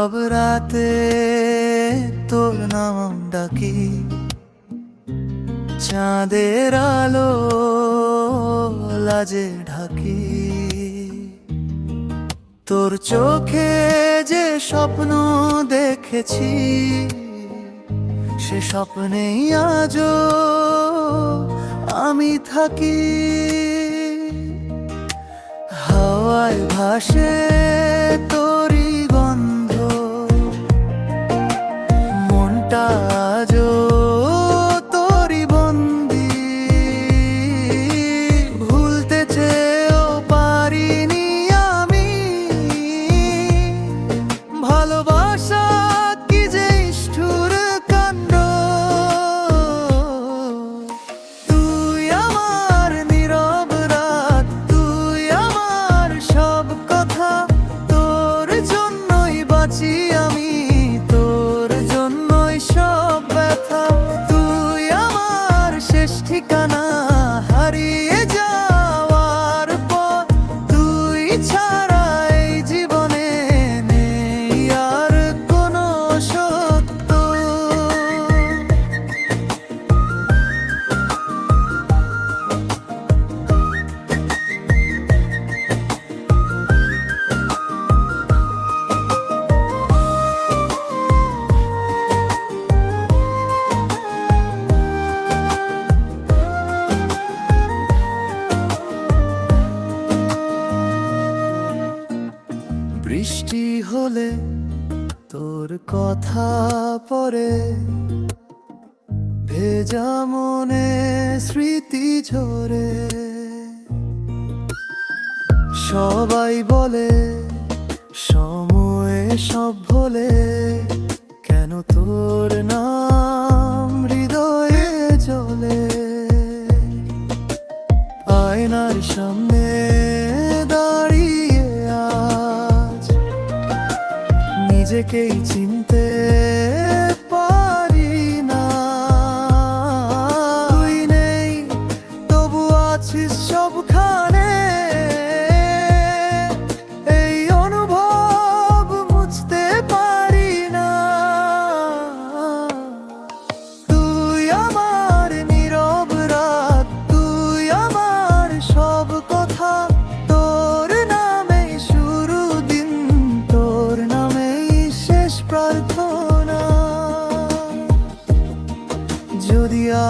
আলোতে তোর নাম ডাকি। চাঁদের আলো লাজে ঢাকি। তোর চোখে যে স্বপ্ন দেখেছি, সে স্বপ্নেই আজও আমি থাকি। হাওয়ায় ভাসে ঠিকানা হলে তোর কথা পরে ভেজা মনে স্মৃতি ঝরে। সবাই বলে সময়ে সব ভোলে, কেন তোর নাম হৃদয়ে চলে আয়নার সামনে নিজেকেই চিনতে পারি না। তুই নেই তবু আছিস সবখানে।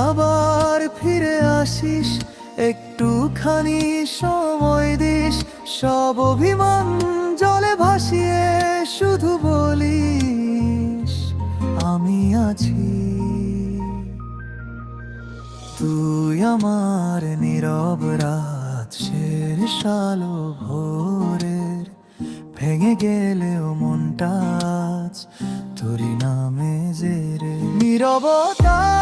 আবার ফিরে আসিস, একটুখানি সময় দিস, সব অভিমান জলে ভাসিয়ে শুধু বলিস, আমি আছি। তুই আমার নীরব রাত শের আলো ভোরের, ভেঙে গেলেও মনটা তোরই নামে জেরে। নীরবতায়